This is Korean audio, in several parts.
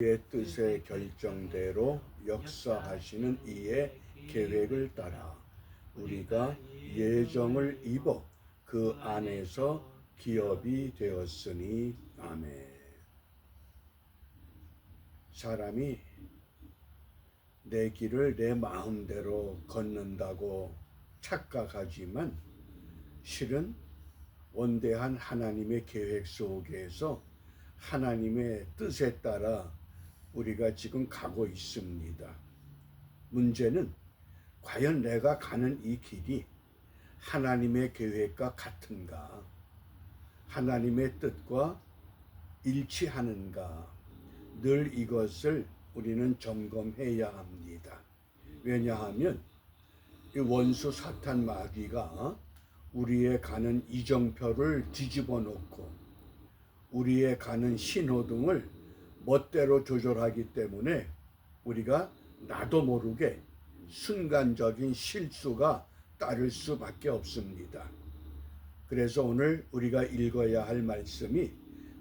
그의 뜻의 결정대로 역사하시는 이의 계획을 따라 우리가 예정을 입어 그 안에서 기업이 되었으니 아멘. 사람이 내 길을 내 마음대로 걷는다고 착각하지만 실은 원대한 하나님의 계획 속에서 하나님의 뜻에 따라 우리가 지금 가고 있습니다. 문제는 과연 내가 가는 이 길이 하나님의 계획과 같은가? 하나님의 뜻과 일치하는가? 늘 이것을 우리는 점검해야 합니다. 왜냐하면 이 원수 사탄 마귀가 우리의 가는 이정표를 뒤집어 놓고 우리의 가는 신호등을 멋대로 조절하기 때문에 우리가 나도 모르게 순간적인 실수가 따를 수밖에 없습니다. 그래서 오늘 우리가 읽어야 할 말씀이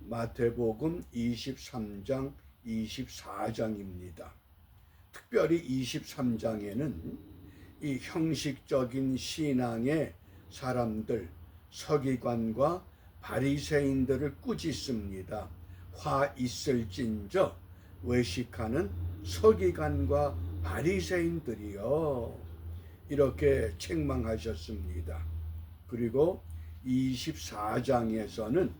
마태복음 23장 24장입니다. 특별히 23장에는 이 형식적인 신앙의 사람들, 서기관과 바리새인들을 꾸짖습니다. 화 있을진저 외식하는 서기관과 바리새인들이요 이렇게 책망하셨습니다. 그리고 24장에서는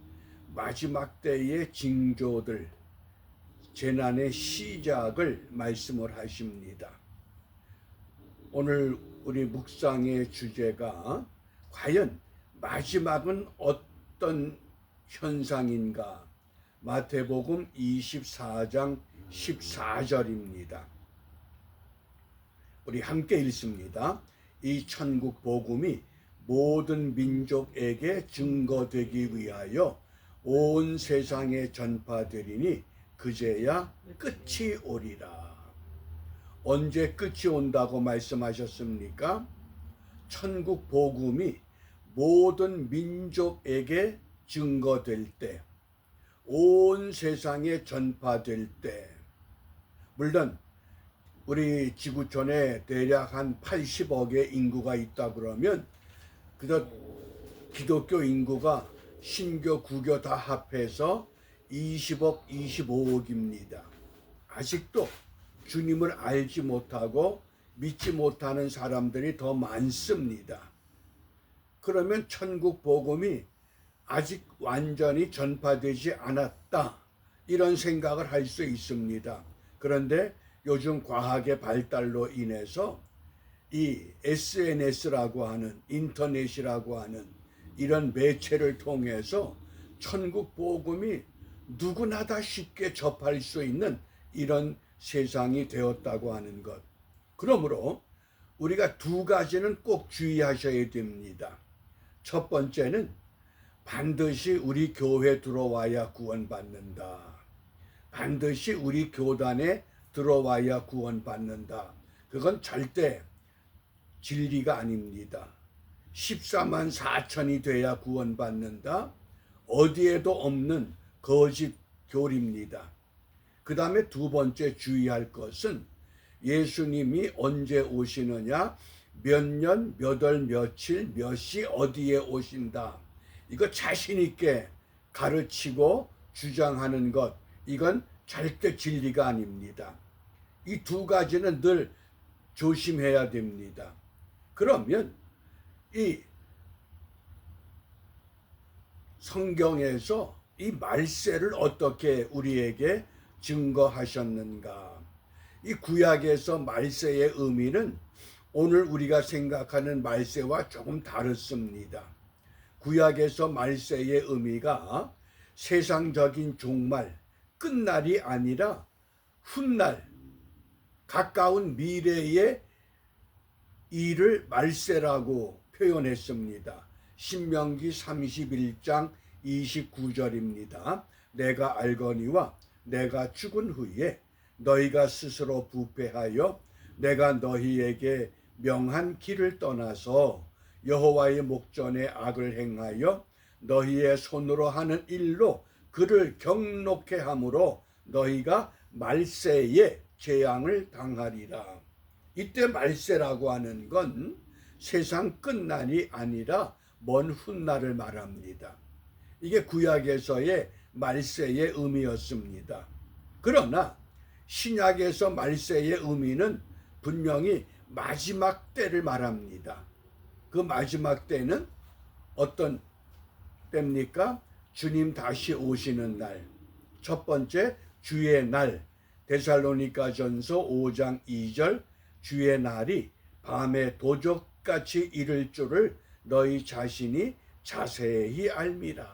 마지막 때의 징조들 재난의 시작을 말씀을 하십니다. 오늘 우리 묵상의 주제가 과연 마지막은 어떤 현상인가? 마태복음 24장 14절입니다. 우리 함께 읽습니다. 이 천국 복음이 모든 민족에게 증거되기 위하여 온 세상에 전파되리니 그제야 끝이 오리라. 언제 끝이 온다고 말씀하셨습니까? 천국 복음이 모든 민족에게 증거될 때, 온 세상에 전파될 때, 물론 우리 지구촌에 대략 한 80억의 인구가 있다 그러면 그저 기독교 인구가 신교, 구교 다 합해서 20억, 25억입니다. 아직도 주님을 알지 못하고 믿지 못하는 사람들이 더 많습니다. 그러면 천국 복음이 아직 완전히 전파되지 않았다. 이런 생각을 할 수 있습니다. 그런데 요즘 과학의 발달로 인해서 이 SNS라고 하는 인터넷이라고 하는 이런 매체를 통해서 천국 복음이 누구나 다 쉽게 접할 수 있는 이런 세상이 되었다고 하는 것. 그러므로 우리가 두 가지는 꼭 주의하셔야 됩니다. 첫 번째는 반드시 우리 교회 들어와야 구원받는다. 반드시 우리 교단에 들어와야 구원받는다. 그건 절대 진리가 아닙니다. 14만 4천이 돼야 구원받는다. 어디에도 없는 거짓 교리입니다. 그 다음에 두 번째 주의할 것은 예수님이 언제 오시느냐, 몇 년, 몇 월, 며칠, 몇 시, 어디에 오신다. 이거 자신 있게 가르치고 주장하는 것, 이건 절대 진리가 아닙니다. 이 두 가지는 늘 조심해야 됩니다. 그러면 이 성경에서 이 말세를 어떻게 우리에게 증거하셨는가? 이 구약에서 말세의 의미는 오늘 우리가 생각하는 말세와 조금 다릅니다. 구약에서 말세의 의미가 세상적인 종말, 끝날이 아니라 훗날, 가까운 미래의 일을 말세라고 표현했습니다. 신명기 31장 29절입니다. 내가 알거니와 내가 죽은 후에 너희가 스스로 부패하여 내가 너희에게 명한 길을 떠나서 여호와의 목전에 악을 행하여 너희의 손으로 하는 일로 그를 경록해 함으로 너희가 말세에 재앙을 당하리라. 이때 말세라고 하는 건 세상 끝날이 아니라 먼 훗날을 말합니다. 이게 구약에서의 말세의 의미였습니다. 그러나 신약에서 말세의 의미는 분명히 마지막 때를 말합니다. 그 마지막 때는 어떤 때입니까? 주님 다시 오시는 날. 첫 번째 주의 날. 데살로니가 전서 5장 2절 주의 날이 밤에 도적같이 이를 줄을 너희 자신이 자세히 알미라.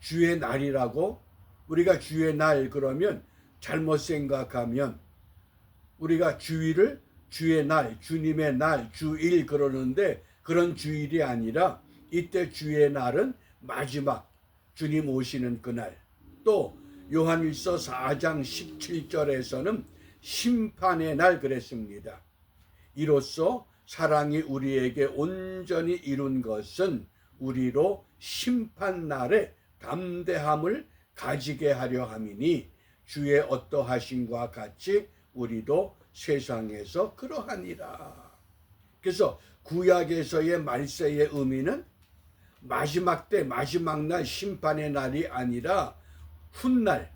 주의 날이라고 우리가 주의 날 그러면 잘못 생각하면 우리가 주일을 주의 날, 주님의 날, 주일 그러는데 그런 주일이 아니라 이때 주의 날은 마지막 주님 오시는 그날. 또 요한일서 4장 17절에서는 심판의 날 그랬습니다. 이로써 사랑이 우리에게 온전히 이룬 것은 우리로 심판 날에 담대함을 가지게 하려 함이니 주의 어떠하심과 같이 우리도 세상에서 그러하니라. 그래서 구약에서의 말세의 의미는 마지막 때 마지막 날 심판의 날이 아니라 훗날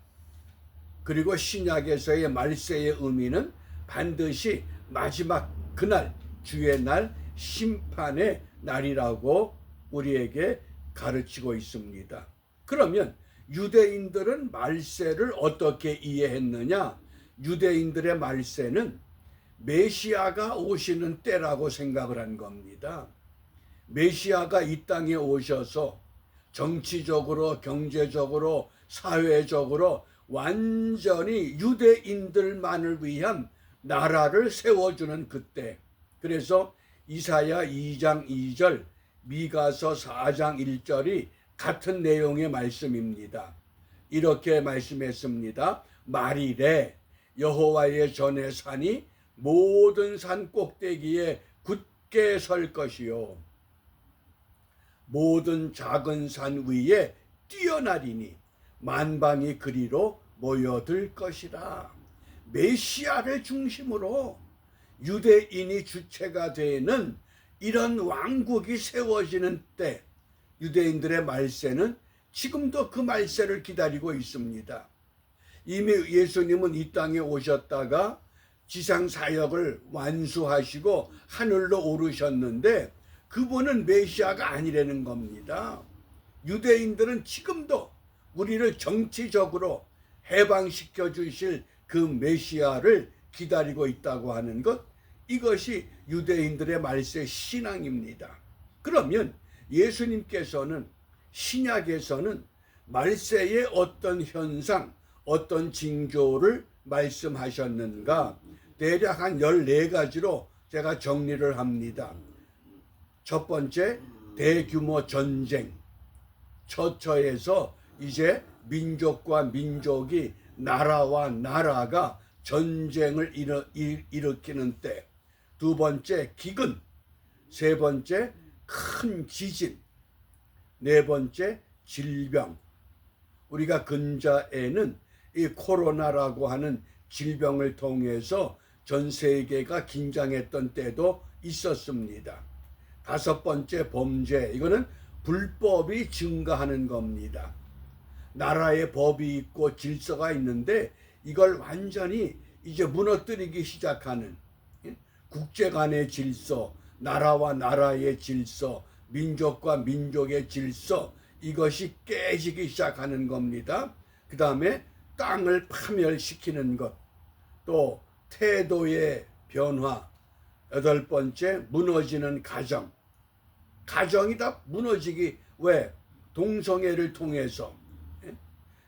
그리고 신약에서의 말세의 의미는 반드시 마지막 그날 주의 날 심판의 날이라고 우리에게 가르치고 있습니다. 그러면 유대인들은 말세를 어떻게 이해했느냐? 유대인들의 말세는 메시아가 오시는 때라고 생각을 한 겁니다. 메시아가 이 땅에 오셔서 정치적으로, 경제적으로, 사회적으로 완전히 유대인들만을 위한 나라를 세워주는 그때. 그래서 이사야 2장 2절, 미가서 4장 1절이 같은 내용의 말씀입니다. 이렇게 말씀했습니다. 말이래 여호와의 전의 산이 모든 산 꼭대기에 굳게 설 것이요 모든 작은 산 위에 뛰어나리니 만방이 그리로 모여들 것이라 메시아를 중심으로 유대인이 주체가 되는 이런 왕국이 세워지는 때 유대인들의 말세는 지금도 그 말세를 기다리고 있습니다. 이미 예수님은 이 땅에 오셨다가 지상 사역을 완수하시고 하늘로 오르셨는데 그분은 메시아가 아니라는 겁니다. 유대인들은 지금도 우리를 정치적으로 해방시켜 주실 그 메시아를 기다리고 있다고 하는 것 이것이 유대인들의 말세 신앙입니다. 그러면 예수님께서는 신약에서는 말세의 어떤 현상, 어떤 징조를 말씀하셨는가 대략 한 14가지로 제가 정리를 합니다. 첫 번째 대규모 전쟁. 처처에서 이제 민족과 민족이 나라와 나라가 전쟁을 일어, 일, 일으키는 때. 두 번째 기근. 세 번째 큰 지진. 네 번째 질병. 우리가 근자에는 이 코로나라고 하는 질병을 통해서 전 세계가 긴장했던 때도 있었습니다. 다섯 번째 범죄 이거는 불법이 증가하는 겁니다. 나라의 법이 있고 질서가 있는데 이걸 완전히 이제 무너뜨리기 시작하는 예? 국제 간의 질서, 나라와 나라의 질서, 민족과 민족의 질서 이것이 깨지기 시작하는 겁니다. 그 다음에 땅을 파멸시키는 것, 또 태도의 변화, 여덟 번째 무너지는 가정. 가정이 다 무너지기 왜? 동성애를 통해서.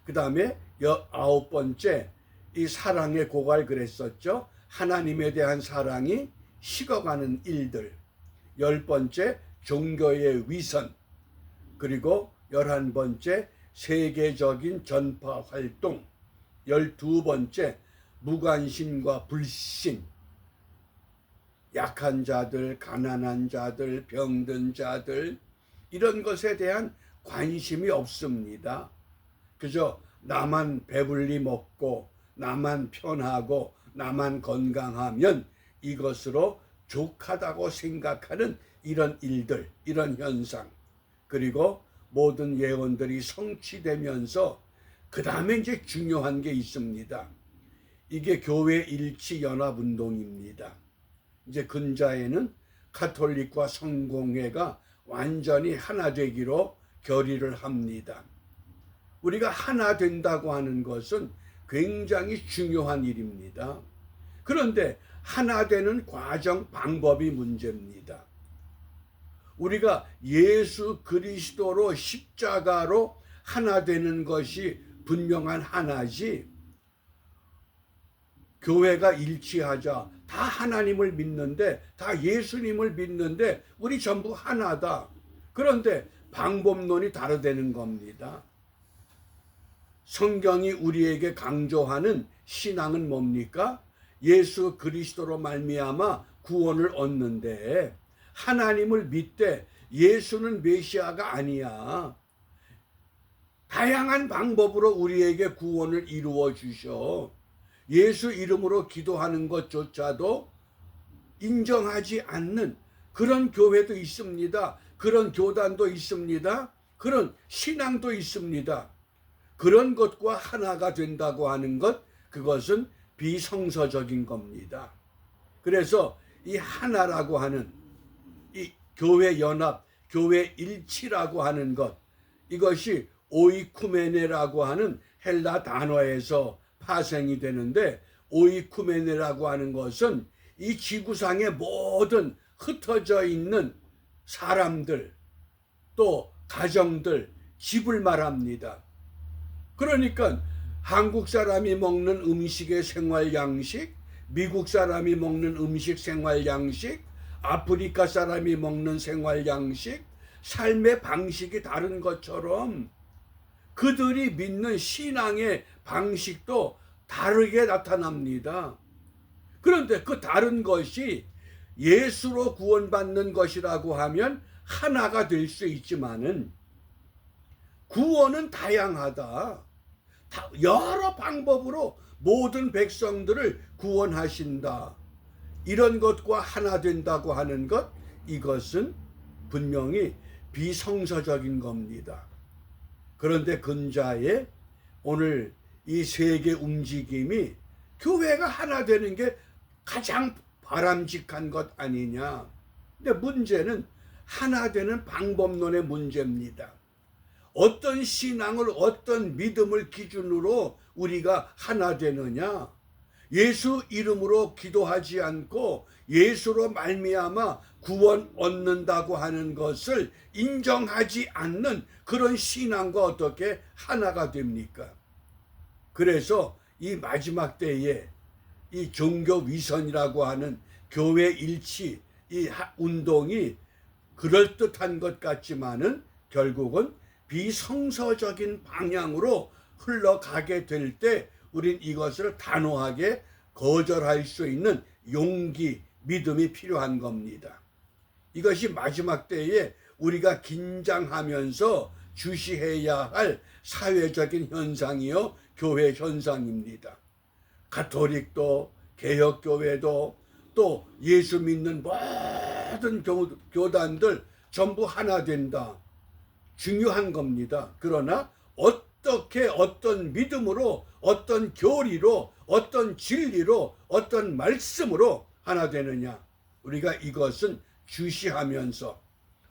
그 다음에 아홉 번째 이 사랑의 고갈 그랬었죠. 하나님에 대한 사랑이 식어가는 일들. 열 번째 종교의 위선. 그리고 열한 번째 세계적인 전파 활동. 열두 번째 무관심과 불신. 약한 자들, 가난한 자들, 병든 자들 이런 것에 대한 관심이 없습니다. 그저 나만 배불리 먹고 나만 편하고 나만 건강하면 이것으로 족하다고 생각하는 이런 일들, 이런 현상, 그리고 모든 예언들이 성취되면서 그 다음에 이제 중요한 게 있습니다. 이게 교회 일치 연합 운동입니다. 이제 근자에는 카톨릭과 성공회가 완전히 하나 되기로 결의를 합니다. 우리가 하나 된다고 하는 것은 굉장히 중요한 일입니다. 그런데 하나 되는 과정 방법이 문제입니다. 우리가 예수 그리스도로 십자가로 하나 되는 것이 분명한 하나지 교회가 일치하자 다 하나님을 믿는데 다 예수님을 믿는데 우리 전부 하나다. 그런데 방법론이 다르다는 겁니다. 성경이 우리에게 강조하는 신앙은 뭡니까? 예수 그리스도로 말미암아 구원을 얻는데 하나님을 믿되 예수는 메시아가 아니야. 다양한 방법으로 우리에게 구원을 이루어 주셔. 예수 이름으로 기도하는 것조차도 인정하지 않는 그런 교회도 있습니다. 그런 교단도 있습니다. 그런 신앙도 있습니다. 그런 것과 하나가 된다고 하는 것, 그것은 비성서적인 겁니다. 그래서 이 하나라고 하는 이 교회 연합, 교회 일치라고 하는 것, 이것이 오이쿠메네라고 하는 헬라 단어에서 파생이 되는데 오이쿠메네라고 하는 것은 이 지구상의 모든 흩어져 있는 사람들 또 가정들 집을 말합니다. 그러니까 한국 사람이 먹는 음식의 생활 양식, 미국 사람이 먹는 음식 생활 양식, 아프리카 사람이 먹는 생활 양식, 삶의 방식이 다른 것처럼 그들이 믿는 신앙의 방식도 다르게 나타납니다. 그런데 그 다른 것이 예수로 구원받는 것이라고 하면 하나가 될 수 있지만은 구원은 다양하다. 여러 방법으로 모든 백성들을 구원하신다. 이런 것과 하나 된다고 하는 것, 이것은 분명히 비성서적인 겁니다. 그런데 근자에 오늘 이 세계 움직임이 교회가 하나 되는 게 가장 바람직한 것 아니냐. 근데 문제는 하나 되는 방법론의 문제입니다. 어떤 신앙을 어떤 믿음을 기준으로 우리가 하나 되느냐? 예수 이름으로 기도하지 않고 예수로 말미암아 구원 얻는다고 하는 것을 인정하지 않는 그런 신앙과 어떻게 하나가 됩니까? 그래서 이 마지막 때에 이 종교 위선이라고 하는 교회 일치 이 운동이 그럴듯한 것 같지만은 결국은 비성서적인 방향으로 흘러가게 될 때 우린 이것을 단호하게 거절할 수 있는 용기, 믿음이 필요한 겁니다. 이것이 마지막 때에 우리가 긴장하면서 주시해야 할 사회적인 현상이요, 교회 현상입니다. 가톨릭도, 개혁교회도, 또 예수 믿는 모든 교, 단들 전부 하나 된다. 중요한 겁니다. 그러나 어떻게 어떤 믿음으로 어떤 교리로 어떤 진리로 어떤 말씀으로 하나 되느냐 우리가 이것은 주시하면서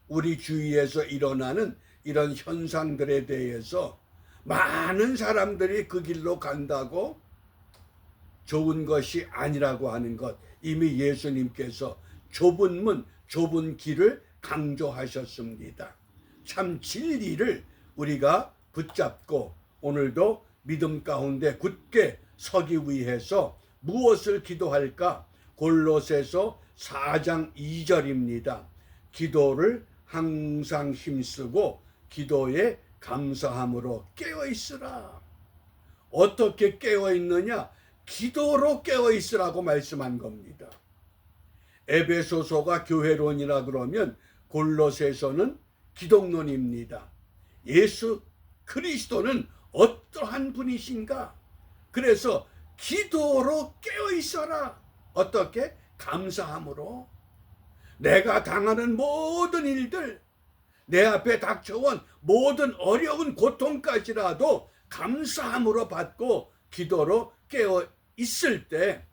우리 주위에서 일어나는 이런 현상들에 대해서 많은 사람들이 그 길로 간다고 좋은 것이 아니라고 하는 것 이미 예수님께서 좁은 문, 좁은 길을 강조하셨습니다. 참 진리를 우리가 붙잡고 오늘도 믿음 가운데 굳게 서기 위해서 무엇을 기도할까? 골로새서 4장 2절입니다. 기도를 항상 힘쓰고 기도에 감사함으로 깨어 있으라. 어떻게 깨어 있느냐? 기도로 깨어 있으라고 말씀한 겁니다. 에베소서가 교회론이라 그러면 골로새서는 기독론입니다. 예수 그리스도는 어떠한 분이신가? 그래서 기도로 깨어 있어라. 어떻게? 감사함으로. 내가 당하는 모든 일들, 내 앞에 닥쳐온 모든 어려운 고통까지라도 감사함으로 받고 기도로 깨어 있을 때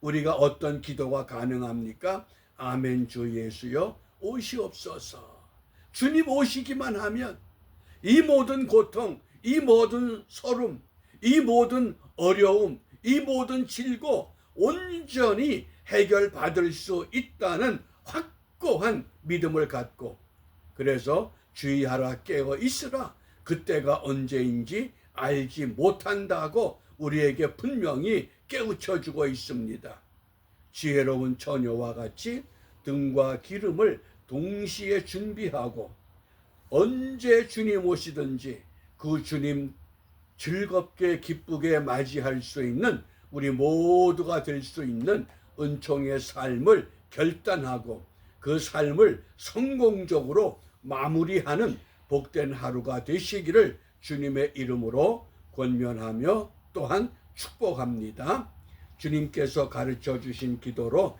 우리가 어떤 기도가 가능합니까? 아멘 주 예수여 오시옵소서. 주님 오시기만 하면 이 모든 고통, 이 모든 서름, 이 모든 어려움, 이 모든 질고 온전히 해결받을 수 있다는 확고한 믿음을 갖고 그래서 주의하라 깨어 있으라 그때가 언제인지 알지 못한다고 우리에게 분명히 깨우쳐 주고 있습니다. 지혜로운 처녀와 같이 등과 기름을 동시에 준비하고 언제 주님 오시든지 그 주님 즐겁게 기쁘게 맞이할 수 있는 우리 모두가 될 수 있는 은총의 삶을 결단하고 그 삶을 성공적으로 마무리하는 복된 하루가 되시기를 주님의 이름으로 권면하며 또한 축복합니다. 주님께서 가르쳐 주신 기도로